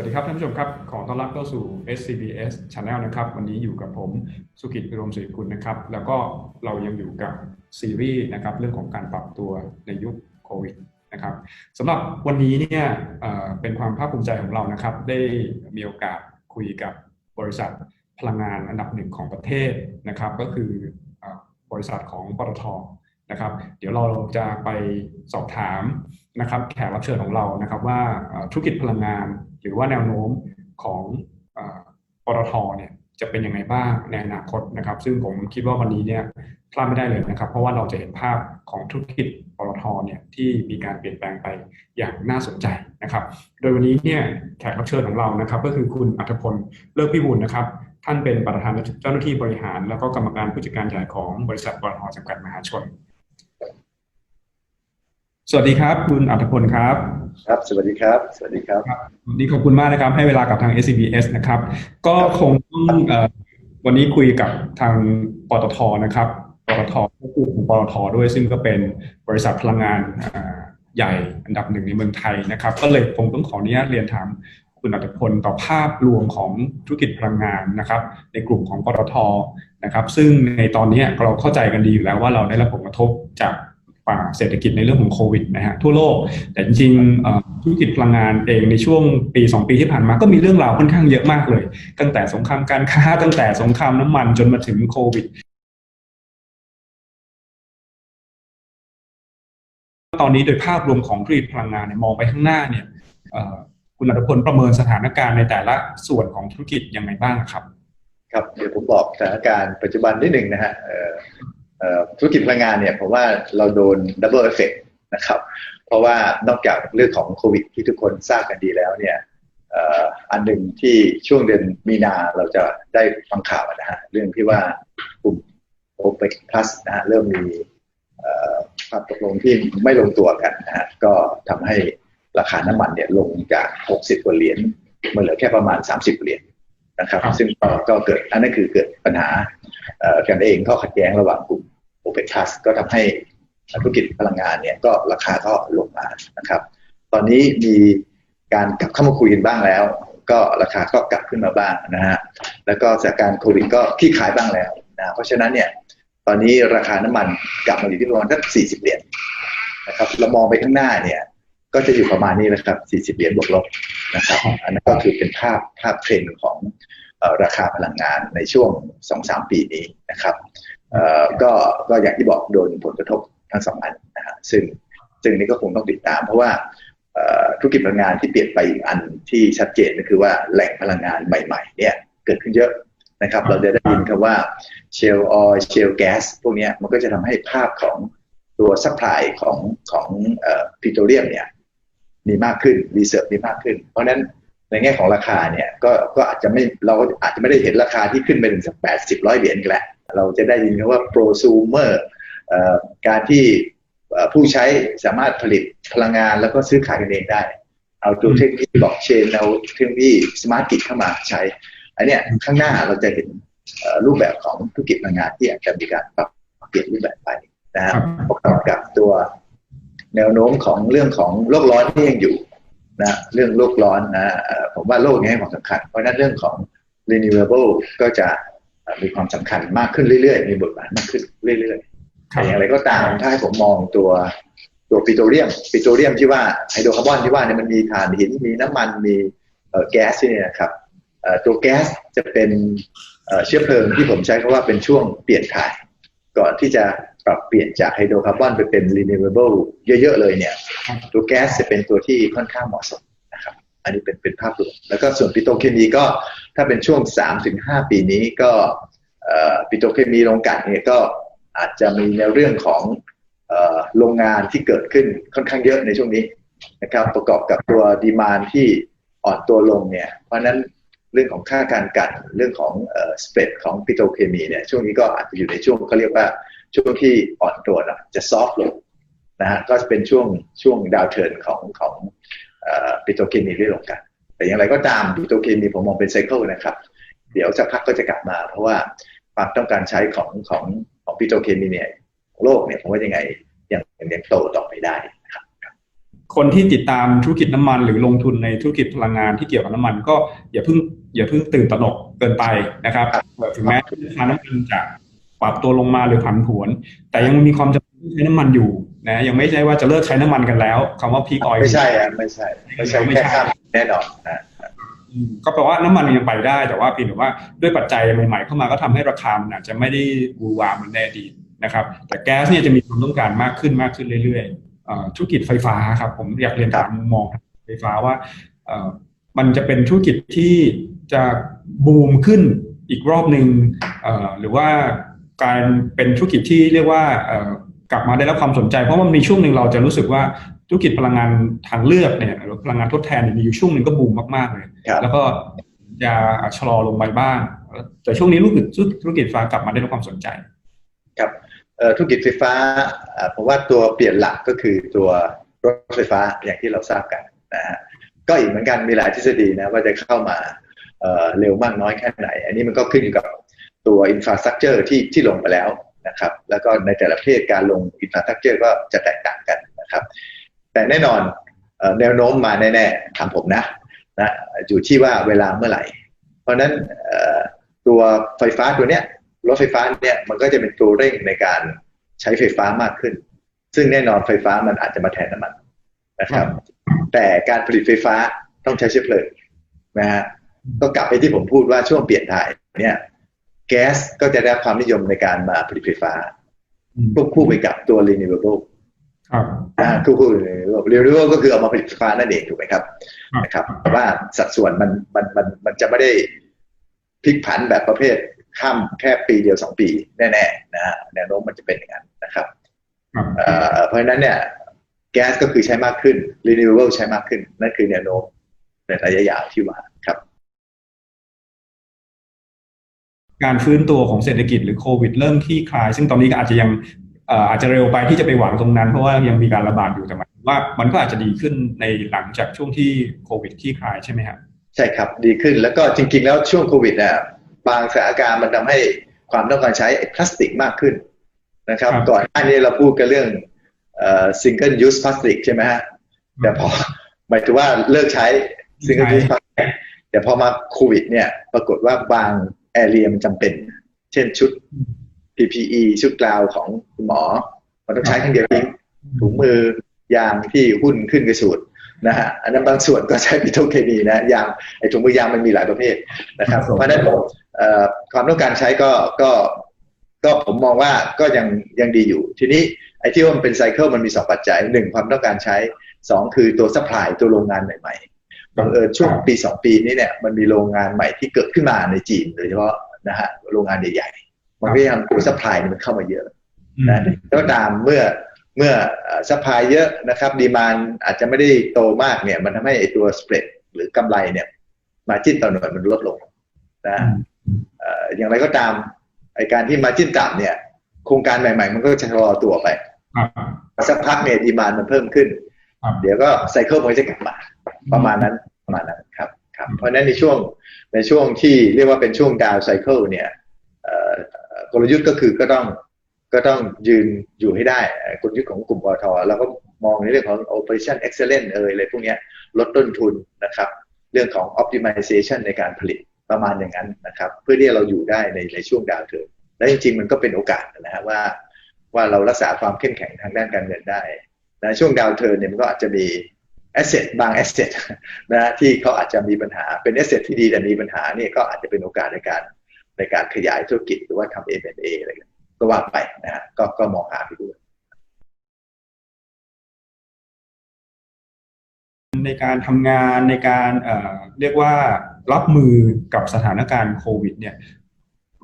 วัสดีครับท่านผู้ชมครับขอต้อนรับเข้าสู่ SCBS Channel นะครับ วันนี้อยู่กับผมสุกิจพิรมศรีกุลนะครับ แล้วก็เรายังอยู่กับซีรีส์นะครับ เรื่องของการปรับตัวในยุคโควิดนะครับสำหรับวันนี้เนี่ยเป็นความภาคภูมิใจของเรานะครับ ได้มีโอกาสคุยกับบริษัทพลังงานอันดับหนึ่งของประเทศนะครับ ก็คืออบริษัทของปตทนะครับ เดี๋ยวเราจะไปสอบถาม นะครับแขกรับเชิญของเรานะครับว่าธุรกิจพลังงาน หรือว่าแนวโน้มของเออปตทเนี่ยจะเป็นยังไงบ้างในอนาคตนะครับ ซึ่งผมคิดว่าวันนี้เนี่ยพลาดไม่ได้เลยนะครับ เพราะว่าเราจะเห็นภาพของธุรกิจปตทเนี่ยที่มีการเปลี่ยนแปลงไปอย่างน่าสนใจนะครับ โดยวันนี้เนี่ยแขกรับเชิญของเรานะครับ ก็คือคุณอัธพลเลิกพิบูลนะครับ ท่านเป็นประธานเจ้าหน้าที่บริหาร แล้วก็กรรมการผู้จัดการใหญ่ของบริษัทปตทจำกัดมหาชน สวัสดีครับ คุณอัธพลครับ ครับ สวัสดีครับ สวัสดีครับวันนี้ขอบคุณมากนะครับ ให้เวลากับทาง SCBS นะครับ ก็คงต้องเอ่อวันนี้คุยกับทางปตทนะครับปตทก็คือของปตทด้วยซึ่งก็เป็นบริษัทพลังงานอ่าใหญ่อันดับหนึ่งในเมืองไทยนะครับ ก็เลยคงต้องขออนุญาตเรียนถามคุณอัตพลต่อภาพรวมของธุรกิจพลังงานนะครับ ในกลุ่มของปตทนะครับ ซึ่งในตอนนี้เราเข้าใจกันดีอยู่แล้วว่าเราได้รับผลกระทบจาก ฝ่าเศรษฐกิจในเรื่องของโควิดนะฮะทั่วโลก แต่จริงๆธุรกิจพลังงานเองในช่วงปี 2 ปีที่ผ่านมาก็มีเรื่องราวค่อนข้างเยอะมากเลย ตั้งแต่สงครามการค้าตั้งแต่สงครามน้ำมันจนมาถึงโควิดตอนนี้โดยภาพรวมของธุรกิจพลังงานเนี่ยมองไปข้างหน้าเนี่ยคุณอัตพลประเมินสถานการณ์ในแต่ละส่วนของธุรกิจยังไงบ้างครับ ครับเดี๋ยวผมบอกสถานการณ์ปัจจุบันนิดหนึ่งนะฮะ ธุรกิจพลังงานเนี่ยผมว่าเราโดนดับเบิลเอฟเฟกนะครับ เพราะว่านอกจากเรื่องของโควิดที่ทุกคนทราบกันดีแล้วเนี่ยเอ่ออันหนึ่งที่ช่วงเดือนมีนาเราจะได้ฟังข่าวนะฮะเรื่องที่ว่ากลุ่ม OPEC Plus นะฮะเริ่มมีเอ่อความตกลงที่ไม่ลงตัวกันนะฮะก็ทำให้ราคาน้ำมันเนี่ยลงจาก 60 กว่าเหรียญมาเหลือแค่ประมาณ 30 เหรียญนะครับครับซึ่งก็ก็เกิดอันนั้นคือเกิดปัญหาเอ่อกันเองข้อขัดแย้งระหว่างกลุ่ม OPEC Plus ก็ทำให้ธุรกิจพลังงานเนี่ยก็ราคาก็ลงมานะครับ ตอนนี้มีการกลับเข้ามาคุยกันบ้างแล้ว ก็ราคาก็กลับขึ้นมาบ้างนะฮะแล้วก็สถานการณ์โควิดก็คลี่คลายบ้างแล้วนะเพราะฉะนั้นเนี่ยตอนนี้ราคาน้ำมันกลับมาอยู่ที่ประมาณสัก40 เหรียญนะครับเรามองไปข้างหน้าเนี่ยก็จะอยู่ประมาณนี้นะครับ 40 เหรียญบวกลบนะครับอันนั้นก็คือเป็นภาพภาพเทรนด์ของราคาพลังงานในช่วง 2-3 ปีนี้นะครับ ก็ก็อย่างที่บอกโดนผลกระทบทั้งสองอันนะฮะซึ่งซึ่งนี่ก็คงต้องติดตาม เพราะว่าเอ่อธุรกิจพลังงานที่เปลี่ยนไปอีกอันที่ชัดเจนก็คือว่าแหล่งพลังงานใหม่ๆเนี่ยเกิดขึ้นเยอะนะครับ เราจะได้ยินคำว่าเชลออยเชลแก๊สพวกเนี้ยมันก็จะทำให้ภาพของตัวซัพพลายของของเอ่อปิโตรเลียมเนี่ยมีมากขึ้นรีเซิร์ฟมีมากขึ้น เพราะฉะนั้นในแง่ของราคาเนี่ยก็ก็อาจจะไม่เราอาจจะไม่ได้เห็นราคาที่ขึ้นไปถึงสักแปดสิบร้อยเหรียญอีกแล้ว เราจะได้ยินคำว่าโปรซูเมอร์การที่เอ่อผู้ใช้สามารถผลิตพลังงานแล้วก็ซื้อขายกันเองได้ เอาตัวเทคโนโลยีบล็อกเชนเอาเทคโนโลยีสมาร์ทกิจเข้ามาใช้ อันเนี้ยข้างหน้าเราจะเห็นเอ่อรูปแบบของธุรกิจพลังงานที่อาจจะมีการปรับเปลี่ยนรูปแบบไปนะฮะครับประกอบกับตัวแนวโน้มของเรื่องของโลกร้อนที่ยังอยู่นะเรื่องโลกร้อนนะเอ่อผมว่าโลกนี้ให้ความสำคัญ เพราะฉะนั้นเรื่องของ renewable ก็จะเอ่อ มีความสำคัญมากขึ้นเรื่อยๆ มีบทบาทมากขึ้นเรื่อยๆครัแต่บอย่างไรก็ตามถ้าให้ผมมองตัวตัวปิโตรเลียมปิโตรเลียมที่ว่าไฮโดรคาร์บอนที่ว่าเนี่ยมันมีถ่านหินมีน้ำมันมีเอ่อแก๊สที่เนี่ยนะครับเอ่อตัวแก๊สจะเป็นเอ่อเชื้อเพลิงที่ผมใช้คำว่าเป็นช่วงเปลี่ยนถ่าย ก่อนที่จะปรับเปลี่ยนจากไฮโดรคาร์บอนไปเป็น renewable เยอะๆเลยเนี่ย ตัวแก๊สจะเป็นตัวที่ค่อนข้างเหมาะสมนะครับ อันนี้เป็นเป็นภาพรวมแล้วก็ส่วนปิโตรเคมีก็ถ้าเป็นช่วง 3-5 ปีนี้ก็ปิโตรเคมีโรงกลั่นเนี่ยก็อาจจะมีในเรื่องของโรงงานที่เกิดขึ้นค่อนข้างเยอะในช่วงนี้นะครับประกอบกับตัวดีมานที่อ่อนตัวลงเนี่ยเพราะนั้นเรื่องของค่าการกลั่นเรื่องของสเปรดของปิโตรเคมีเนี่ยช่วงนี้ก็อาจจะอยู่ในช่วงเขาเรียกว่าช่วงที่อ่อนตัวนะจะซอฟต์ลงนะฮะก็จะเป็นช่วงช่วงดาวเทิร์นของของ ปิโตรเคมีเรื่อยลงกัน แต่อย่างไรก็ตามปิโตรเคมีผมมองเป็นไซเคิลนะครับ เดี๋ยวสักพักก็จะกลับมา เพราะว่าความต้องการใช้ของของของปิโตรเคมีเนี่ยของโลกเนี่ยผมว่ายังไงยังยังโตต่อไปได้นะครับคนที่ติดตามธุรกิจน้ำมันหรือลงทุนในธุรกิจพลังงานที่เกี่ยวกับน้ำมัน ก็อย่าเพิ่งอย่าเพิ่งตื่นตระหนกเกินไปนะครับถึงแม้ราคาน้ำมันจะปรับตัวลงมาหรือผันผวน แต่ยังมีความจำเป็นต้องใช้น้ำมันอยู่นะยังไม่ใช่ว่าจะเลิกใช้น้ำมันกันแล้วคำว่าพีกออยไม่ใช่อะไม่ใช่ไม่ใช่ไม่แค่ใช่ข้ามแน่นอนนะก็แปลว่าน้ำมันยังไปได้ แต่ว่าเพียงแต่ว่าด้วยปัจจัยใหม่ๆเข้ามาก็ทำให้ราคามันอาจจะไม่ได้วูวาเหมือนในอดีตนะครับ แต่แก๊สเนี่ยจะมีความต้องการมากขึ้นมากขึ้นเรื่อยๆเอ่อธุรกิจไฟฟ้าครับ ผมอยากเรียนถามมุมมองไฟฟ้าว่าเอ่อมันจะเป็นธุรกิจที่จะบูมขึ้นอีกรอบหนึ่งเอ่อหรือว่าการเป็นธุรกิจที่เรียกว่าเอ่อ กลับมาได้รับความสนใจ เพราะมันมีช่วงหนึ่งเราจะรู้สึกว่าธุรกิจพลังงานทางเลือกเนี่ยหรือพลังงานทดแทนเนี่ยมีอยู่ช่วงหนึ่งก็บูมมากๆเลยครับแล้วก็จะชะลอลงไปบ้าง แต่ช่วงนี้รู้สึกธุรกิจไฟฟ้ากลับมาได้รับความสนใจ ครับเอ่อธุรกิจไฟฟ้าอ่าผมว่าตัวเปลี่ยนหลักก็คือตัวรถไฟฟ้าอย่างที่เราทราบกันนะฮะก็อีกเหมือนกันมีหลายทฤษฎีนะว่าจะเข้ามาเอ่อเร็วมากน้อยแค่ไหน อันนี้มันก็ขึ้นอยู่กับตัวอินฟราสตรักเจอร์ที่ที่ลงไปแล้ว นะครับ แล้วก็ในแต่ละประเทศการลงอินฟราสตรักเจอร์ก็จะแตกต่างกันนะครับ แต่แน่นอนแนวโน้มมาแน่ๆถามผมนะนะอยู่ที่ว่าเวลาเมื่อไหร่ เพราะนั้นตัวไฟฟ้าตัวเนี้ยรถไฟฟ้าเนี่ยมันก็จะเป็นตัวเร่งในการใช้ไฟฟ้ามากขึ้น ซึ่งแน่นอนไฟฟ้ามันอาจจะมาแทนน้ำมันนะครับ แต่การผลิตไฟฟ้าต้องใช้เชื้อเพลิงนะฮะก็กลับไปที่ผมพูดว่าช่วงเปลี่ยนถ่ายเนี่ย แก๊สก็จะได้รับความนิยมในการมาผลิตไฟฟ้าควบคู่ไปกับตัว renewable ครับอ่าควบคู่ renewable renewable ก็คือเอามาผลิตไฟฟ้านั่นเองถูกไหมครับครับนะครับแต่ว่าสัดส่วนมันมันมันมันจะไม่ได้พลิกผันแบบประเภทข้ามแค่ปีเดียวสองปีแน่ๆนะฮะแนวโน้มมันจะเป็นอย่างนั้นนะครับครับเอ่อเพราะฉะนั้นเนี่ยแก๊สก็คือใช้มากขึ้น renewable ใช้มากขึ้น นั่นคือแนวโน้มในระยะยาวที่ว่าครับ การฟื้นตัวของเศรษฐกิจหรือโควิดเริ่มคลี่คลาย ซึ่งตอนนี้ก็อาจจะยังเอ่ออาจจะเร็วไปที่จะไปหวังตรงนั้น เพราะว่ายังมีการระบาดอยู่แต่หมายถึงว่ามันก็อาจจะดีขึ้นในหลังจากช่วงที่โควิดคลี่คลายใช่ไหมครับใช่ครับดีขึ้นแล้วก็จริง ๆ แล้วช่วงโควิดเนี่ยบางสถานการณ์มันทำให้ความต้องการใช้พลาสติกมากขึ้นนะครับครับก่อนหน้านี้เราพูดกันเรื่องเอ่อ single use plastic ใช่ไหมฮะแต่พอหมายถึงว่าเลิกใช้ single use plastic แต่พอมาโควิดเนี่ยปรากฏว่าบางแอ เรียมันจำเป็น เช่นชุด PPE ชุดกลาวของคุณหมอ มันต้องใช้ครั้งเดียวทิ้งถุงมือยางที่หุ้นขึ้นกระสูดนะฮะอันนั้นบางส่วนก็ใช้ปิโตรเคมีนะยางไอ้ถุงมือยางมันมีหลายประเภทนะครับ เพราะนั้นความต้องการใช้ก็ก็ก็ผมมองว่าก็ยังยังดีอยู่ ทีนี้ไอ้ที่ว่ามันเป็นไซเคิลมันมีสองปัจจัยหนึ่งความต้องการใช้สองคือตัวซัพพลายตัวโรงงานใหม่ๆ บังเอิญช่วงปีสองปีนี้เนี่ยมันมีโรงงานใหม่ที่เกิดขึ้นมาในจีนโดยเฉพาะนะฮะโรงงานใหญ่ๆมันก็ยังตัวซัพพลายมันเข้ามาเยอะอืมนะแล้วตามเมื่อเมื่อซัพพลายเยอะนะครับดีมานอาจจะไม่ได้โตมากเนี่ยมันทำให้ไอ้ตัวสเปรดหรือกำไรเนี่ยมาจิ้นต่อหน่วยมันลดลงนะเอ่ออย่างไรก็ตามไอ้การที่มาจิ้นต่ำเนี่ย โครงการใหม่ๆ มันก็จะชะลอตัวไปครับสักพักเนี่ยดีมานมันเพิ่มขึ้นครับเดี๋ยวก็ไซเคิลมันก็จะกลับมา ประมาณนั้นประมาณนั้นครับครับเพราะฉะนั้นในช่วงในช่วงที่เรียกว่าเป็นช่วงดาวไซเคิลเนี่ยกลยุทธ์ก็คือก็ต้องก็ต้องยืนอยู่ให้ได้กลยุทธ์ของกลุ่มปตทแล้วก็มองในเรื่องของ operation excellence เอ่ยอะไรพวกนี้ลดต้นทุนนะครับ เรื่องของ optimization ในการผลิตประมาณอย่างนั้นนะครับ เพื่อที่เราอยู่ได้ในในช่วงดาวเทิร์นและจริงๆ มันก็เป็นโอกาสนะฮะว่าว่าเรารักษาความเข้มแข็งทางด้านการเงินได้นะช่วงดาวเทิร์นเนี่ยมันก็อาจจะมี asset บาง asset นะฮะที่เขาอาจจะมีปัญหาเป็น asset ที่ดีแต่มีปัญหาเนี่ยก็อาจจะเป็นโอกาสในการในการขยายธุรกิจหรือว่าทำ M&A อะไรก็ว่าไปนะฮะก็ก็มองหาไปด้วยในการทำงานในการเอ่อเรียกว่ารับมือกับสถานการณ์โควิด เนี่ย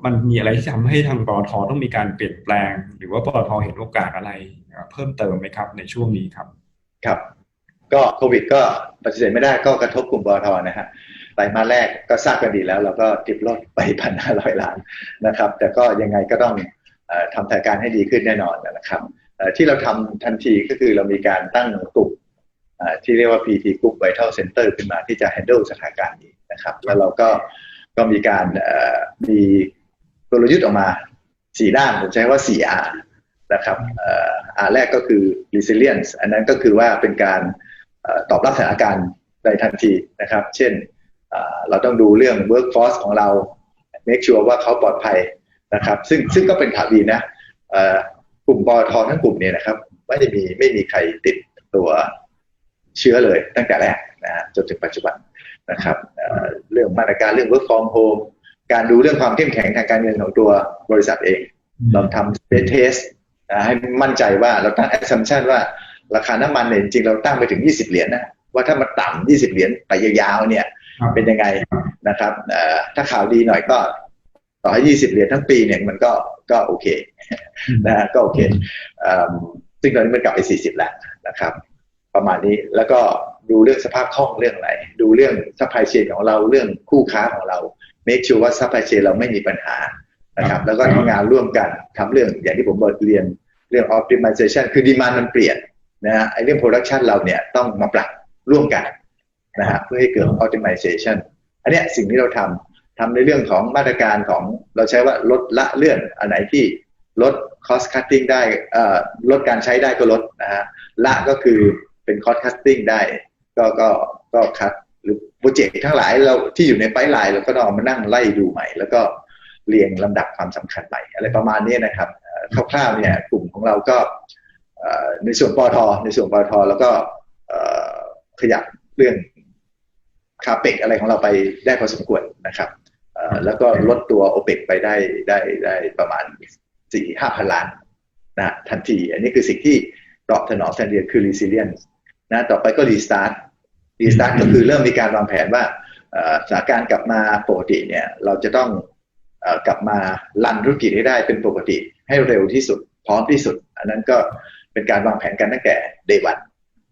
มันมีอะไรที่ทำให้ทางปตทต้องมีการเปลี่ยนแปลง หรือว่าปตทเห็นโอกาสอะไรเอ่อเพิ่มเติมไหมครับ ในช่วงนี้ครับ ครับ ก็โควิดก็ปฏิเสธไม่ได้ก็กระทบกลุ่มปตทนะฮะไตรมาสแรกก็ทราบกันดีแล้ว เราก็ติดลดไปพันห้าร้อยล้านนะครับ แต่ก็ยังไงก็ต้องอทำสถานการณ์ให้ดีขึ้นแน่นอนนะครับที่เราทำทันทีก็คือเรามีการตั้งกลุ่มที่เรียกว่า PT Group Vital Center ขึ้นมาที่จะ handle สถานการณ์นี้นะครับ แล้วเราก็ก็มีการมีกลยุทธ์ออกมาสี่ด้านผมใช้ว่า 4R นะครับอ่อ R แรกก็คือ resilience อันนั้นก็คือว่าเป็นการ ตอบรับสถานการณ์ในทันทีนะครับ เช่นเราต้องดูเรื่อง workforce ของเรา make sure ว่าเขาปลอดภัยนะครับ ซึ่งซึ่งก็เป็นข่าวดีนะกลุ่มปอททั้งกลุ่มเนี่ยนะครับ ไม่ได้มีไม่มีใครติดตัวเชื้อเลยตั้งแต่แรกนะฮะจนถึงปัจจุบันนะครับเรื่องมาตรการเรื่อง work from home การดูเรื่องความเข้มแข็งทางการเงินของตัวบริษัทเอง เราทำ state test นะให้มั่นใจว่าเราตั้ง assumption ว่า ราคาน้ำมันเนี่ยจริงๆเราตั้งไปถึง 20 เหรียญนะว่าถ้ามันต่ำ20 เหรียญไปยาวๆเนี่ยครับเป็นยังไงนะครับเอ่อถ้าข่าวดีหน่อยก็ต่อให้ 20 เหรียญทั้งปีเนี่ยมันก็ก็โอเคนะฮะก็โอเคเอิ่มซึ่งตอนนี้มันกลับไป 40 แล้วนะครับ ประมาณนี้แล้วก็ดูเรื่องสภาพคล่องเรื่องอะไรดูเรื่องซัพพลายเชนของเราเรื่องคู่ค้าของเรา make sure ว่าซัพพลายเชนเราไม่มีปัญหานะครับ แล้วก็ทำงานร่วมกันทำเรื่องอย่างที่ผมบอกเรียนเรื่อง optimization คือดีมานมันเปลี่ยน นะฮะไอเรื่อง production เราเนี่ยต้องมาปรับร่วมกันนะฮะเพื่อให้เกิด optimization อันเนี้ยสิ่งที่เราทำทำในเรื่องของมาตรการของเราใช้ว่าลดละเลื่อนอันไหนที่ลด cost cutting ได้เอ่อลดการใช้ได้ก็ลดนะฮะละก็คือเป็น cost cutting ได้ ก็ก็ก็คัดหรือโปรเจกต์ทั้งหลายเราที่อยู่ในไพไลน์เราก็ต้องมานั่งไล่ดูใหม่ แล้วก็เรียงลำดับความสำคัญใหม่อะไรประมาณนี้นะครับคร่าวๆเนี่ยกลุ่มของเราก็ ในส่วนปอทในส่วนปอทแล้วก็ขยับเรื่องคาเปกอะไรของเราไปได้พอสมควรนะครับแล้วก็ลดตัวโอเปกไปได้ได้ได้ประมาณสี่ห้าพันล้านนะทันที อันนี้คือสิ่งที่ตอบสนองแทนเดียคือ resilience นะต่อไปก็รีสตาร์ทรีสตาร์ทก็คือเริ่มมีการวางแผนว่าสถานการณ์กลับมาปกติเนี่ยเราจะต้องอกลับมารันธุรกิจให้ได้เป็นปกติให้เร็วที่สุดพร้อมที่สุด อันนั้นก็ เป็นการวางแผนกันตั้งแต่เดวัน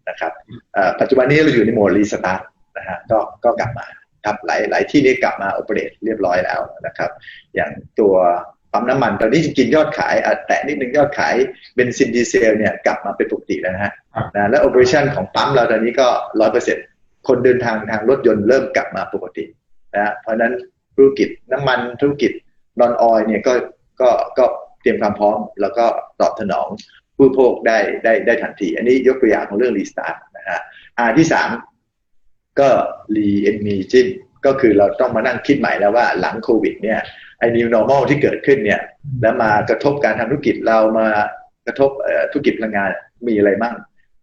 นะครับเอ่อปัจจุบันนี้เราอยู่ในโหมดรีสตาร์ทนะฮะก็ก็กลับมาครับหลายหลายที่นี้กลับมาโอเปเรตเรียบร้อยแล้วนะครับ อย่างตัวปั๊มน้ำมันตอนนี้จริงๆยอดขายอะแตะนิดนึงยอดขายเบนซินดีเซลเนี่ยกลับมาเป็นปกติแล้วนะฮะนะและโอเปอเรชันของปั๊มเราตอนนี้ก็ร้อยเปอร์เซ็นคนเดินทางทางรถยนต์เริ่มกลับมาปกตินะเพราะฉะนั้นธุรกิจน้ำมันธุรกิจนอนออยเนี่ยก็ก็ก็เตรียมความพร้อมแล้วก็ตอบสนอง ผู้บริโภคได้ได้ได้ทันที อันนี้ยกตัวอย่างของเรื่องรีสตาร์ทนะฮะอันที่สามก็รีเอนมีจินก็คือเราต้องมานั่งคิดใหม่แล้วว่าหลังโควิดเนี่ยไอ้ new normal ที่เกิดขึ้นเนี่ยแล้วมากระทบการทำธุรกิจเรามากระทบเอ่อธุรกิจพลังงานมีอะไรบ้าง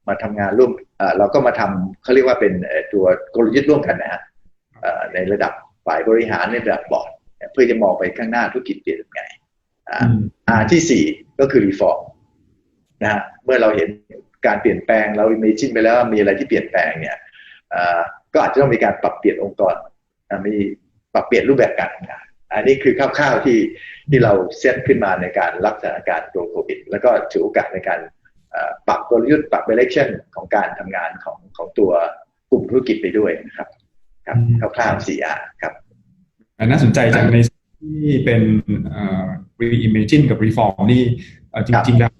มาทำงานร่วมเอ่อเราก็มาทำเขาเรียกว่าเป็นเอ่อตัวกลยุทธ์ร่วมกันนะฮะเอ่อในระดับฝ่ายบริหารในระดับบอร์ดเพื่อจะมองไปข้างหน้าธุรกิจเปลี่ยนยังไงอ่าอืมอันที่สี่ก็คือรีฟอร์ม นะฮะเมื่อเราเห็นการเปลี่ยนแปลงเรา imagine ไปแล้วว่ามีอะไรที่เปลี่ยนแปลงเนี่ยเอ่อก็อาจจะต้องมีการปรับเปลี่ยนองค์กรอะมีปรับเปลี่ยนรูปแบบการทำงานอันนี้คือคร่าวๆที่ที่เราเซตขึ้นมาในการรับสถานการณ์ตัวโควิดแล้วก็ถือโอกาสในการเอ่อปรับกลยุทธ์ปรับ direction ของการทำงานของของตัวกลุ่มธุรกิจไปด้วยนะครับครับอืมคร่าวๆ 4R ครับอ่าน่าสนใจจากในที่เป็นเอ่อ reimagine กับ reform นี่เอ่อจริงๆแล้วเอ่อ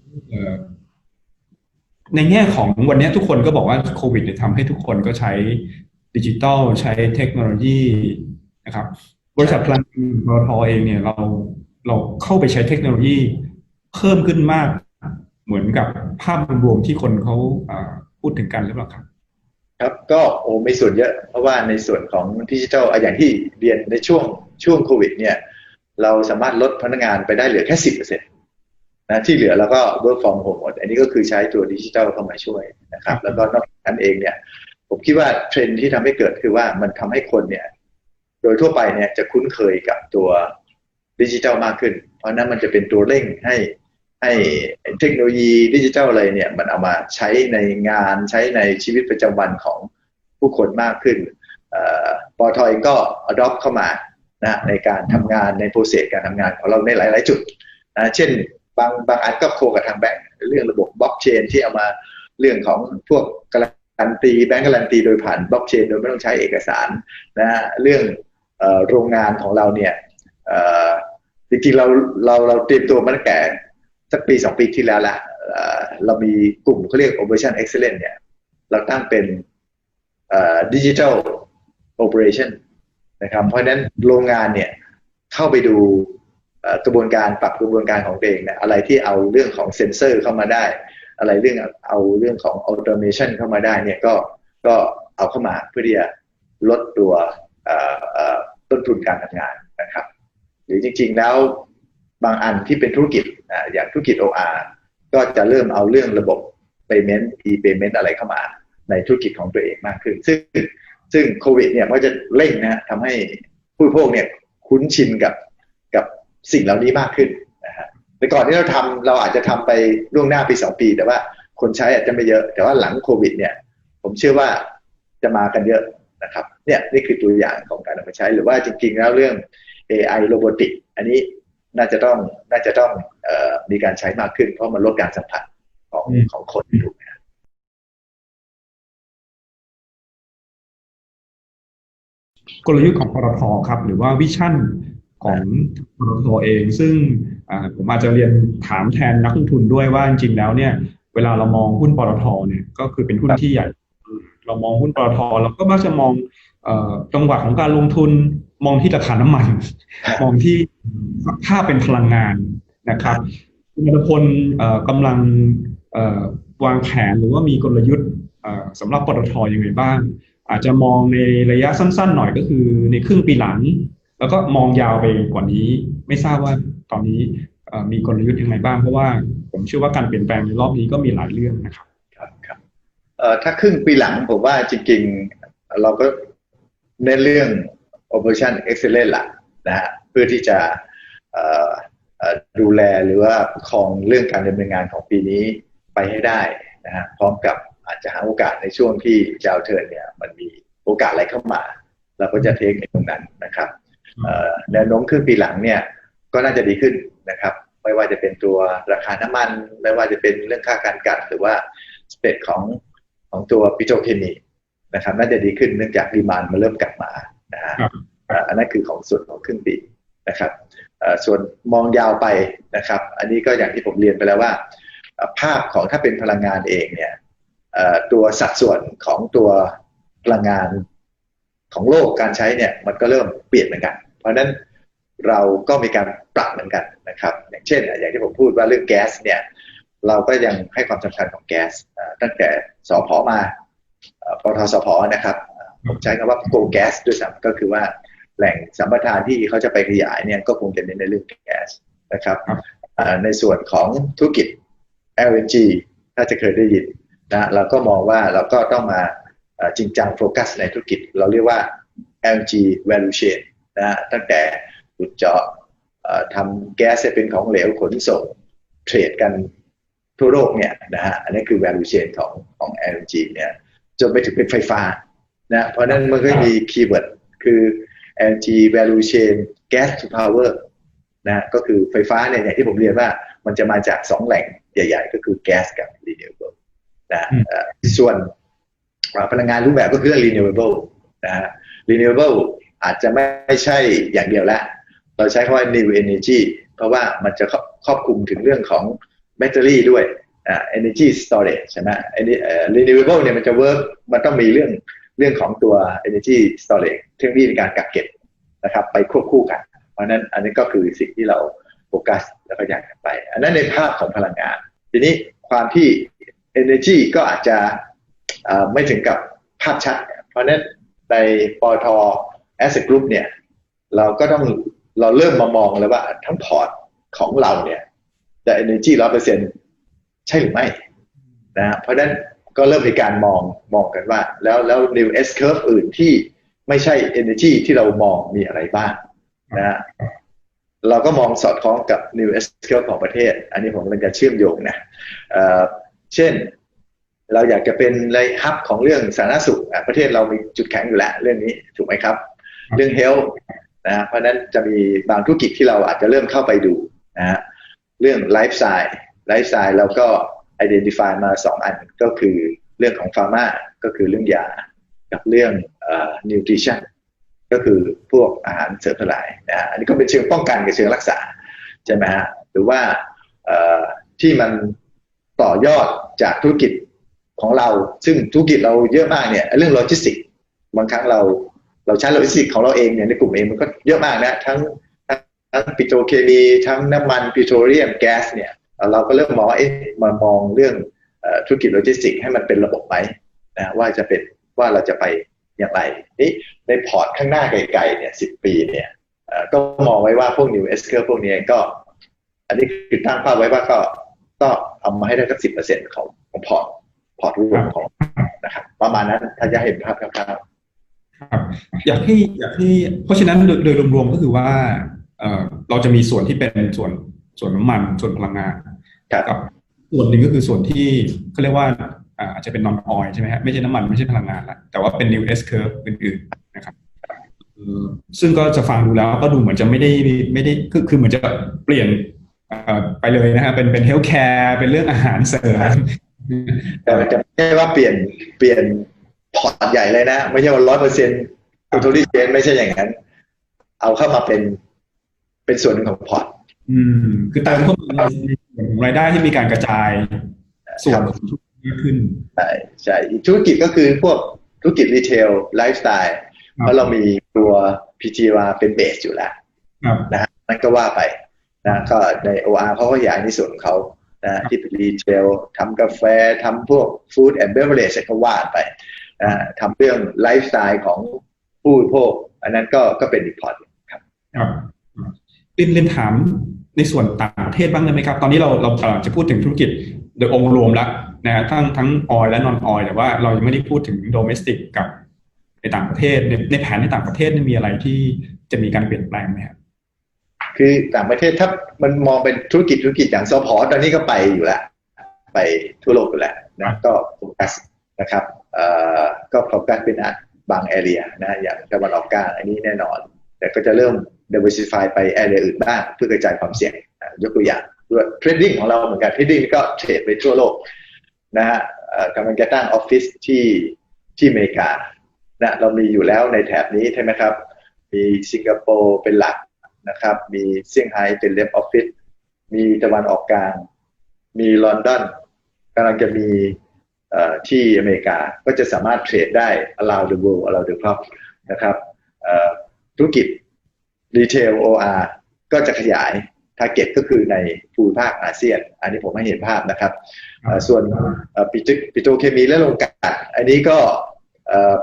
ในแง่ของวันนี้ทุกคนก็บอกว่าโควิดเนี่ยทำให้ทุกคนก็ใช้ดิจิตอลใช้เทคโนโลยีนะครับ บริษัทพลังงานปตทเองเนี่ยเราเราเข้าไปใช้เทคโนโลยีเพิ่มขึ้นมาก เหมือนกับภาพรวมที่คนเขาพูดถึงกันหรือเปล่าครับ ครับก็โอ้มีส่วนเยอะ เพราะว่าในส่วนของดิจิทัลอะอย่างที่เรียนในช่วงช่วงโควิด เนี่ย เราสามารถลดพนักงานไปได้เหลือแค่สิบเปอร์เซ็นต์ นะที่เหลือเราก็ work from home หมดอันนี้ก็คือใช้ตัวดิจิทัลเข้ามาช่วยนะครับ แล้วก็นอกจากนั้นเองเนี่ย ผมคิดว่าเทรนด์ที่ทำให้เกิดคือว่ามันทำให้คนเนี่ย โดยทั่วไปเนี่ยจะคุ้นเคยกับตัวดิจิทัลมากขึ้น เพราะฉะนั้นมันจะเป็นตัวเร่งให้ให้เทคโนโลยีดิจิทัลอะไรเนี่ย มันเอามาใช้ในงานใช้ในชีวิตประจำวันของผู้คนมากขึ้นเอ่อปอทเองก็ adopt เข้ามานะในการทำงานในโปรเซสการทำงานของเราในหลาย ๆ จุดนะเช่น บางบางอันก็โคกับทางแบงก์เรื่องระบบบล็อกเชนที่เอามาเรื่องของพวกการันตีแบงก์การันตีโดยผ่านบล็อกเชนโดยไม่ต้องใช้เอกสารนะฮะเรื่องโรงงานของเราเนี่ยจริงๆเราเราเราเตรียมตัวมาตั้งแต่สักปีสองปีที่แล้วละเรามีกลุ่มเขาเรียก Operation Excellence เนี่ย เราตั้งเป็นดิจิทัลโอเปอเรชั่นนะครับ เพราะนั้นโรงงานเนี่ยเข้าไปดู กระบวนการปรับกระบวนการของตัวเองเนี่ยอะไรที่เอาเรื่องของเซ็นเซอร์เข้ามาได้ อะไรเรื่องเอาเรื่องของออโตเมชันเข้ามาได้เนี่ยก็ก็เอาเข้ามาเพื่อที่จะลดตัวต้นทุนการทำงานนะครับ หรือจริงๆแล้วบางอันที่เป็นธุรกิจอย่างธุรกิจ OR ก็จะเริ่มเอาเรื่องระบบ payment e-payment อะไรเข้ามาในธุรกิจของตัวเองมากขึ้น ซึ่งซึ่งโควิดเนี่ยมันก็จะเร่งนะทำให้ผู้บริโภคเนี่ยคุ้นชินกับกับ สิ่งเหล่านี้มากขึ้นนะฮะแต่ก่อนที่เราทำเราอาจจะทำไปล่วงหน้าปีสองปี แต่ว่าคนใช้อาจจะไม่เยอะ แต่ว่าหลังโควิด เนี่ย ผมเชื่อว่าจะมากันเยอะนะครับ เนี่ยนี่คือตัวอย่างของการนำมาใช้ หรือว่าจริงๆแล้วเรื่อง AI โรบอติกอันนี้น่าจะต้องน่าจะต้องเออมีการใช้มากขึ้น เพราะมันลดการสัมผัสของอืมของคนถูกไหมครับกลยุทธ์ของปตทครับ หรือว่าวิชั่น ของปตทเอง ซึ่งผมอาจจะเรียนถามแทนนักลงทุนด้วยว่าจริงๆแล้วเนี่ยเวลาเรามองหุ้นปตทเนี่ยก็คือเป็นหุ้นที่ใหญ่ เรามองหุ้นปตทเราก็มักจะมองจังหวะของการลงทุนมองที่ราคาน้ำมัน มองที่ค่าเป็นพลังงานนะครับคุณนัทพลเอ่อกำลังวางแผนหรือว่ามีกลยุทธ์เอ่อสำหรับปตทยังไงบ้าง อาจจะมองในระยะสั้นๆ หน่อยก็คือในครึ่งปีหลัง แล้วก็มองยาวไปกว่านี้ ไม่ทราบว่าตอนนี้มีกลยุทธ์ยังไงบ้างเพราะว่าผมเชื่อว่าการเปลี่ยนแปลงในรอบนี้ก็มีหลายเรื่องนะครับครับครับถ้าครึ่งปีหลังผมว่าจริงๆเราก็เน้นเรื่อง operation excellence ละนะฮะเพื่อที่จะดูแลหรือว่าประคองเรื่องการดำเนินงานของปีนี้ไปให้ได้นะฮะพร้อมกับอาจจะหาโอกาสในช่วงที่ดาวเทิร์นเนี่ยมันมีโอกาสอะไรเข้ามา เราก็จะเทคในตรงนั้นนะครับ แนวโน้มครึ่งปีหลังเนี่ยก็น่าจะดีขึ้นนะครับไม่ว่าจะเป็นตัวราคาน้ำมัน ไม่ว่าจะเป็นเรื่องค่าการกัดหรือว่าสเปดของของตัวปิโตรเคมีนะครับ น่าจะดีขึ้นเนื่องจากดีมานมันเริ่มกลับมานะฮะครับอ่าอันนั้นคือของส่วนของครึ่งปีนะครับเอ่อส่วนมองยาวไปนะครับ อันนี้ก็อย่างที่ผมเรียนไปแล้วว่าเอ่อภาพของถ้าเป็นพลังงานเองเนี่ยเอ่อตัวสัดส่วนของตัวพลังงาน ของโลกการใช้เนี่ยมันก็เริ่มเปลี่ยนเหมือนกัน เพราะฉะนั้นเราก็มีการปรับเหมือนกันนะครับ อย่างเช่น อย่างที่ผมพูดว่าเรื่องแก๊สเนี่ยเราก็ยังให้ความสำคัญของแก๊สตั้งแต่สพมาเอ่อปทสพนะครับผมใช้คำว่าโกแก๊สด้วยซ้ำก็คือว่าแหล่งสัมปทานที่เขาจะไปขยายเนี่ยก็คงจะเน้นในเรื่องแก๊สนะครับในส่วนของธุรกิจ LNG ถ้าจะเคยได้ยินนะเราก็มองว่าเราก็ต้องมา จริงจังโฟกัสในธุรกิจ เราเรียกว่า LNG value chain นะฮะตั้งแต่ขุดเจาะเอ่อทำแก๊สให้เป็นของเหลวขนส่งเทรดกันทั่วโลกเนี่ยนะฮะอันนี้คือ value chain ของของ LNG เนี่ยจนไปถึงเป็นไฟฟ้านะเพราะฉะนั้นมันก็มีคีย์เวิร์ดคือ LNG value chain gas to power นะก็คือไฟฟ้าเนี่ยอย่างที่ผมเรียนว่ามันจะมาจากสองแหล่งใหญ่ ๆ ก็คือแก๊สกับ renewable นะอืมเอ่อส่วนเอ่อ พลังงานรูปแบบก็คือ renewable นะฮะ renewable อาจจะไม่ใช่อย่างเดียวแล้วเราใช้คำว่า new energy เพราะว่ามันจะครอบคลุมถึงเรื่องของแบตเตอรี่ด้วยอ่า energy storage ใช่ไหมไอ้นี่เอ่อ renewable เนี่ยมันจะ work มันต้องมีเรื่องเรื่องของตัว energy storage เทคโนโลยีในการกักเก็บนะครับ ไปควบคู่กัน เพราะนั้นอันนี้ก็คือสิ่งที่เราโฟกัสแล้วก็อยากไป อันนั้นในภาพของพลังงาน ทีนี้ความที่ energy ก็อาจจะ ไม่ถึงกับภาพชัด เพราะนั้นในปตท Asset Group เนี่ยเราก็ต้องเราเริ่มมามองแล้วว่าทั้งพอร์ตของเราเนี่ยจะ energy ร้อยเปอร์เซ็นใช่หรือไม่นะฮะเพราะนั้นก็เริ่มมีการมองมองกันว่า แล้วแล้ว new S curve อื่นที่ไม่ใช่ energy ที่เรามองมีอะไรบ้างนะฮะเราก็มองสอดคล้องกับ new S curve ของประเทศ อันนี้ผมกำลังจะเชื่อมโยงนะเอ่อเช่น เราอยากจะเป็นเลยฮับของเรื่องสาธารณสุขอะประเทศเรามีจุดแข็งอยู่แล้วเรื่องนี้ถูกไหมครับ เรื่อง health นะฮะเพราะฉะนั้นจะมีบางธุรกิจที่เราอาจจะเริ่มเข้าไปดูนะฮะเรื่องไลฟ์สไตล์ไลฟ์สไตล์เราก็ identify มาสองอันก็คือเรื่องของฟาร์มาก็คือเรื่องยากับเรื่องเอ่อ nutrition ก็คือพวกอาหารเสริมทั้งหลายนะฮะอันนี้ก็เป็นเชิงป้องกันกับเชิงรักษาใช่ไหมฮะหรือว่าเอ่อที่มันต่อยอดจากธุรกิจ ของเรา ซึ่งธุรกิจเราเยอะมากเนี่ย เรื่องโลจิสติกบางครั้งเราเราใช้โลจิสติกของเราเองเนี่ยในกลุ่มเองมันก็เยอะมากนะทั้งทั้งปิโตรเคมีทั้งน้ำมันปิโตรเลียมแก๊สเนี่ยเราก็เริ่มมองว่าเอ๊ะมามองเรื่องธุรกิจโลจิสติกให้มันเป็นระบบไหมนะว่าจะเป็นว่าเราจะไปอย่างไรนี่ในพอร์ตข้างหน้าไกลๆเนี่ยสิบปีเนี่ยก็มองไว้ว่าพวก new S curve พวกนี้ก็ อันนี้คือตั้งเป้าไว้ว่าก็ก็เอามาให้ได้สักสิบเปอร์เซ็นต์ของของพอร์ต พอร์ตรวมของนะครับประมาณนั้นถ้าจะเห็นภาพคร่าวครับอยากให้อยากให้เพราะฉะนั้นโดยโดยรวมๆก็คือว่าเอ่อเราจะมีส่วนที่เป็นส่วนส่วนน้ำมันส่วนพลังงานๆครับกับส่วนหนึ่งก็คือส่วนที่เขาเรียกว่าอ่าอาจจะเป็น non oil ใช่ไหมฮะไม่ใช่น้ำมันไม่ใช่พลังงานละแต่ว่าเป็น new S curve อื่นๆนะครับเอ่อซึ่งก็จะฟังดูแล้วก็ดูเหมือนจะไม่ได้ไม่ได้คือคือเหมือนจะเปลี่ยนเอ่อไปเลยนะฮะเป็นเป็น healthcare เป็นเรื่องอาหารเสริม แต่จะไม่ใช่ว่าเปลี่ยนเปลี่ยนพอร์ตใหญ่เลยนะ ไม่ใช่ว่าร้อยเปอร์เซ็นต์ตัวที่เชนไม่ใช่อย่างนั้น เอาเข้ามาเป็นเป็นส่วนหนึ่งของพอร์ตอืม คือเติมเข้ามาในส่วนของรายได้ที่มีการกระจาย ส่วนของธุรกิจมากขึ้นใช่ใช่อีกธุรกิจก็คือพวกธุรกิจรีเทลไลฟ์สไตล์เพราะเรามีตัว PGR เป็นเบสอยู่แล้วครับนะฮะนั่นก็ว่าไปนะก็ใน OR เขาก็ขยายในส่วนของเขา นะที่เป็นรีเทลทำกาแฟทำพวกฟู้ดแอนด์เบเวอร์เรจก็ว่าไปนะทำเรื่องไลฟ์สไตล์ของผู้บริโภคอันนั้นก็ก็เป็นอีกพอร์ตครับครับเรียนเรียนถามในส่วนต่างประเทศบ้างได้ไหมครับ ตอนนี้เราเรากำลังจะพูดถึงธุรกิจโดยองค์รวมแล้วนะทั้งทั้งออยและนอนออยแต่ว่าเรายังไม่ได้พูดถึงโดเมสติกกับในต่างประเทศในในแผนในต่างประเทศมีอะไรที่จะมีการเปลี่ยนแปลงไหมครับ คือต่างประเทศถ้ามันมองเป็นธุรกิจธุรกิจอย่างซอพอตอนนี้ก็ไปอยู่แล้วไปทั่วโลกอยู่แล้วนะก็โฟกัสนะครับเอ่อก็โฟกัสเป็นอะบางแอเรียนะอย่างตะวันออกกลางอันนี้แน่นอน แต่ก็จะเริ่ม diversify ไปแอเรียอื่นบ้างเพื่อกระจายความเสี่ยงอะยกตัวอย่างด้วยเทรดดิ้งของเราเหมือนกันเทรดดิ้งก็เทรดไปทั่วโลกนะฮะเอ่อกำลังจะตั้งออฟฟิศที่ที่อเมริกานะเรามีอยู่แล้วในแถบนี้ใช่ไหมครับ มีสิงคโปร์เป็นหลัก นะครับ มีเซี่ยงไฮ้เป็นเลฟออฟฟิศมีตะวันออกกลาง มีลอนดอนกำลังจะมีเอ่อที่อเมริกาก็จะสามารถเทรดได้ around the world around the clock นะครับเอ่อธุรกิจรีเทล OR ก็จะขยาย t a r g e t ก็คือในภูมิภาคอาเซียน อันนี้ผมให้เห็นภาพนะครับเอ่อส่วนเอ่อปิโตปิโตรเคมีและโรงกลั่นอันนี้ก็เอ่อ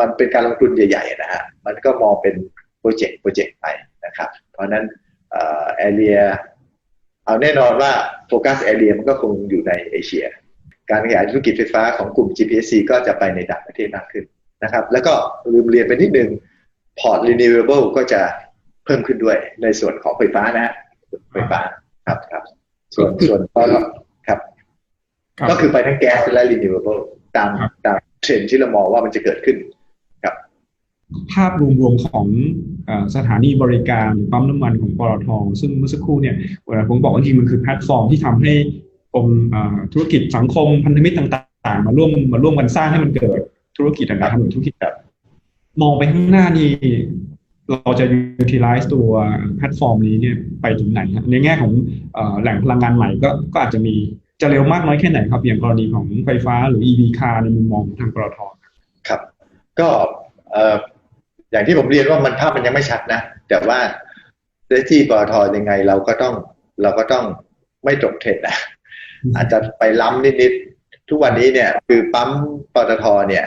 มันเป็นการลงทุนใหญ่ ๆ นะฮะ มันก็มองเป็นโปรเจกต์โปรเจกต์ไป นะครับ เพราะฉะนั้นแอเรียเอาแน่นอนว่าโฟกัสแอเรียมันก็คงอยู่ในเอเชีย การขยายธุรกิจไฟฟ้าของกลุ่ม GPSC ก็จะไปในต่างประเทศมากขึ้นนะครับ แล้วก็ลืมเรียนไปนิดนึงพอร์ต renewable ก็จะเพิ่มขึ้นด้วยในส่วนของไฟฟ้านะฮะไฟฟ้าครับครับ ส่วนส่วนก็ครับครับ ก็คือไปทั้งแก๊สและ renewable ตามครับตามเทรนด์ที่เรามองว่ามันจะเกิดขึ้น ภาพรวมๆของอสถานีบริการปั๊มน้ำมันของปตทซึ่งเมื่อสักครู่เนี่ยเวลาผมบอกว่าจริงๆมันคือแพลตฟอร์มที่ทำให้องค์ธุรกิจสังคมพันธมิตรต่างๆ มาร่วมมาร่วมกันสร้างให้มันเกิดธุรกิจต่างๆทำเป็นธุรกิจแบบมองไปข้างหน้านี่เราจะ utilize ตัวแพลตฟอร์มนี้เนี่ยไปถึงไหนครับในแง่ของอแหล่งพลังงานใหม่ก็ก็อาจจะมีจะเร็วมากน้อยแค่ไหนครับอย่างกรณีของไฟฟ้าหรือ EV car ในมุมมองของทางปตทครับ ก็ อ่ออย่างที่ผมเรียนว่ามันภาพมันยังไม่ชัดนะ แต่ว่าเจ้ที่ปตทยังไงเราก็ต้องเราก็ต้องไม่ตกเทรดนะอาจจะไปล้ำนิดๆ ทุกวันนี้เนี่ย คือปั๊มปตทเนี่ย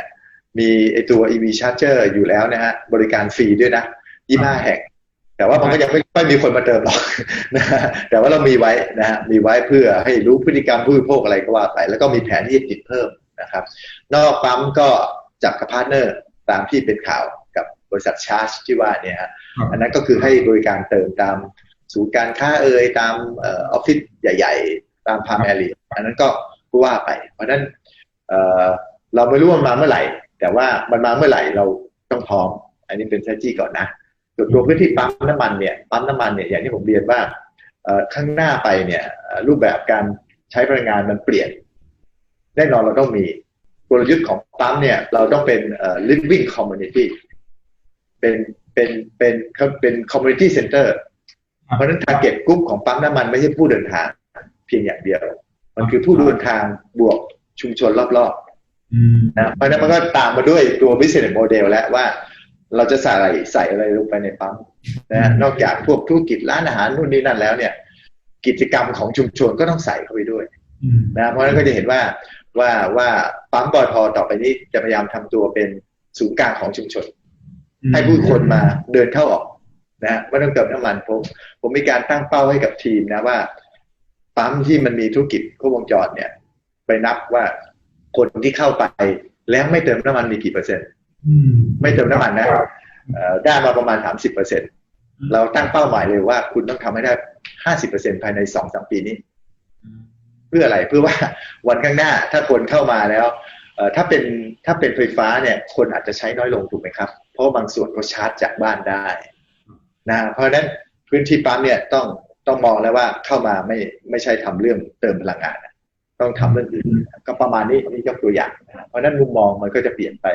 มีไอตัว EV Charger อยู่แล้วนะฮะ บริการฟรีด้วยนะ25แห่งแต่ว่ามันก็ยังไม่ไม่มีคนมาเติมหรอกนะฮะแต่ว่าเรามีไว้นะฮะมีไว้เพื่อให้รู้พฤติกรรมผู้บริโภคอะไรก็ว่าไป แล้วก็มีแผนที่จะติดเพิ่มนะครับ นอกปั๊มก็จับกับพาร์ทเนอร์ตามที่เป็นข่าวกั บบริษัทชาร์จที่ว่าเนี่ยฮะครับอันนั้นก็คือให้บริการเติมตามศูนย์การค้าเอ่ยตามเออออฟฟิศใหญ่ ๆ ตามพามแอรีอันนั้นก็ก็ว่าไป เพราะฉะนั้นเอ่อเราไม่รู้ว่ามันมาเมื่อไหร่ แต่ว่ามันมาเมื่อไหร่เราต้องพร้อม อันนี้เป็น strategy ก่อนนะส่วนตัวพื้นที่ปั๊มน้ำมันเนี่ยปั๊มน้ำมันเนี่ยอย่างที่ผมเรียนว่าเอ่อข้างหน้าไปเนี่ยเอ่อรูปแบบการใช้พลังงานมันเปลี่ยนแน่นอนเราต้องมีกลยุทธ์ของปั๊มเนี่ยเราต้องเป็นเอ่อ living community เป็นเป็นเป็นเป็น community center ครับเพราะฉะนั้น target group ของปั๊มน้ำมันไม่ใช่ผู้เดินทางเพียงอย่างเดียว มันคือผู้เดินทางบวกชุมชนรอบอืมๆนะเพราะฉะนั้นมันก็ตามมาด้วยตัว business model แล้วว่า เราจะใส่อะไรใส่อะไรลงไปในปั๊มนะนอกจากพวกธุรกิจร้านอาหารนู่นนี่นั่นแล้วเนี่ย กิจกรรมของชุมชนก็ต้องใส่เข้าไปด้วยอืมนะเพราะฉะนั้นก็จะเห็นว่าว่าว่าปั๊มปอทต่อไปนี้จะพยายามทำตัวเป็นศูนย์กลางของชุมชน ให้ผู้คนมาเดินเข้าออกนะฮะไม่ต้องเติมน้ำมันผมผมมีการตั้งเป้าให้กับทีมนะว่าปั๊มที่มันมีธุรกิจครบวงจรเนี่ย ไปนับว่าคนที่เข้าไปแล้วไม่เติมน้ำมันมีกี่เปอร์เซ็นต์อืมไม่เติมน้ำมันนะเอ่อได้มาประมาณสามสิบเปอร์เซ็นต์เราตั้งเป้าหมายเลยว่าคุณต้องทำให้ได้ห้าสิบเปอร์เซ็นภายในสองสามปีนี้ เพื่ออะไรเพื่อว่าวันข้างหน้าถ้าคนเข้ามาแล้วเอ่อถ้าเป็นถ้าเป็นไฟฟ้าเนี่ย คนอาจจะใช้น้อยลงถูกไหมครับเพ ราะบางส่วนก็ชาร์จจากบ้านได้นะเพราะฉะนั้นพื้นที่ปั๊มเนี่ยต้องต้องมองแล้วว่าเข้ามาไม่ไม่ใช่ทำเรื่องเติมพลังงานนะต้องทำเรื่องอื่นก็ประมาณนี้นี่ยกตัวอย่างนะเพราะนั้นมุมมองมันก็จะเปลี่ยนไป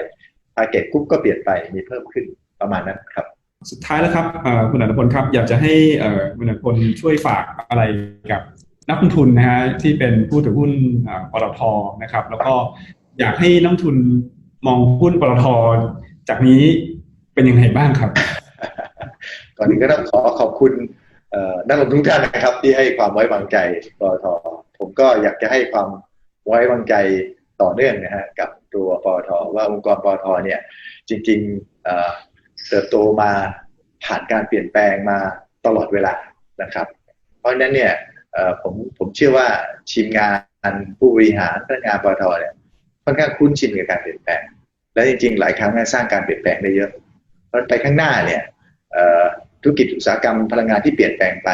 ทาร์เก็ตกรุ๊ปก็เปลี่ยนไปมีเพิ่มขึ้นประมาณนั้นครับ สุดท้ายแล้วครับคุณอัตพลครับอยากจะให้คุณอัตพลช่วยฝากอะไรกับนักลงทุนนะฮะที่เป็นผู้ถือหุ้นปตทนะครับ แล้วก็อยากให้นักทุนมองหุ้นปตทจากนี้ เป็นยังไงบ้างครับ ก่อนอื่นก็ต้องขอขอบคุณนักลงทุนท่านนะครับ ที่ให้ความไว้วางใจปตทผมก็อยากจะให้ความไว้วางใจต่อเนื่องนะฮะกับตัวปตทว่าองค์กรปตทเนี่ยจริงๆเติบโตมาผ่านการเปลี่ยนแปลงมาตลอดเวลานะครับ เพราะฉะนั้นเนี่ยผมผมเชื่อว่าทีมงานผู้บริหารพนักงานปตทเนี่ยค่อนข้างคุ้นชินกับการเปลี่ยนแปลง และจริงๆ หลายครั้งสร้างการเปลี่ยนแปลงได้เยอะ ไปข้างหน้าเนี่ยธุรกิจอุตสาหกรรมพลังงานที่เปลี่ยนแปลงไป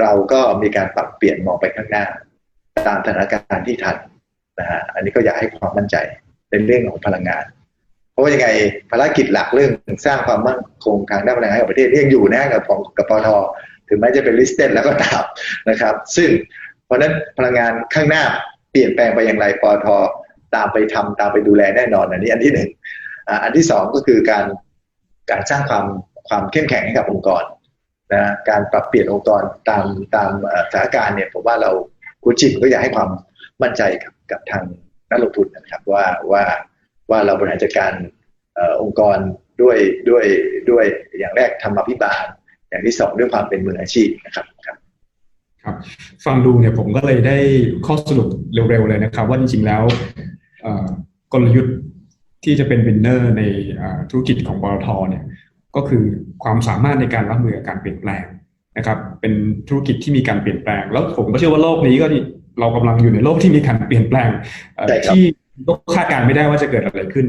เราก็มีการปรับเปลี่ยนมองไปข้างหน้า ตามสถานการณ์ที่ทันนะฮะอันนี้ก็อยากให้ความมั่นใจในเรื่องของพลังงาน เพราะว่ายังไงภารกิจหลักเรื่องสร้างความมั่นคงทางด้านพลังงานให้กับประเทศยังอยู่นะกับของกับปตทถึงแม้จะเป็น listed แล้วก็ตามนะครับ ซึ่งเพราะนั้นพลังงานข้างหน้าเปลี่ยนแปลงไปอย่างไรปตทตามไปทำตามไปดูแลแน่นอนอันนี้อันที่หนึ่ง อันที่สองก็คือการการสร้างความความเข้มแข็งให้กับองค์กรนะการปรับเปลี่ยนองค์กรตามตามสถานการณ์เนี่ยผมว่าเราคุณจิมก็อยากให้ความมั่นใจกับกับทางนักลงทุนนะครับว่าว่าว่าเราบริหารจัดการอองค์กรด้วยด้วยด้วยอย่างแรกธรรมาภิบาล อย่างที่สองด้วยความเป็นมืออาชีพนะครับครับครับฟังดูเนี่ยผมก็เลยได้ข้อสรุปเร็วๆเลยนะครับ ว่าจริงๆแล้วกลยุทธ์ ที่จะเป็นวินเนอร์ในอ่าธุรกิจของปตทเนี่ยก็คือความสามารถในการรับมือกับการเปลี่ยนแปลงนะครับ เป็นธุรกิจที่มีการเปลี่ยนแปลง แล้วผมก็เชื่อว่าโลกนี้ก็เรากำลังอยู่ในโลกที่มีการเปลี่ยนแปลงเอ่อใช่ครับที่ก็คาดการณ์ไม่ได้ว่าจะเกิดอะไรขึ้น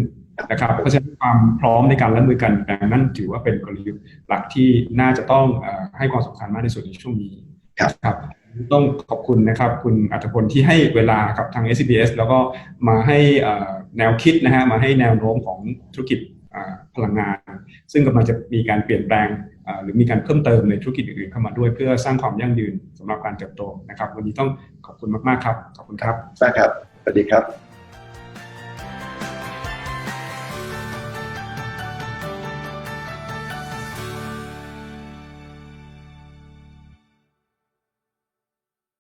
นะครับเพราะฉะนั้นความพร้อมในการรับมือกันแปลงนั่นถือว่าเป็นกลยุทธ์หลักที่น่าจะต้องเอ่อให้ความสำคัญมากที่สุดในช่วงนี้ครับต้องขอบคุณนะครับ คุณอัตพลที่ให้เวลากับทาง SBS แล้วก็มาให้เอ่อ แนวคิดนะฮะมาให้แนวโน้มของธุรกิจพลังงาน ซึ่งกำลังจะมีการเปลี่ยนแปลงหรือมีการเพิ่มเติมในธุรกิจอื่นๆเข้ามาด้วยเพื่อสร้างความยั่งยืนสำหรับการเติบโตนะครับ วันนี้ต้องขอบคุณมากๆครับ ขอบคุณครับใช่ครับสวัสดีครับ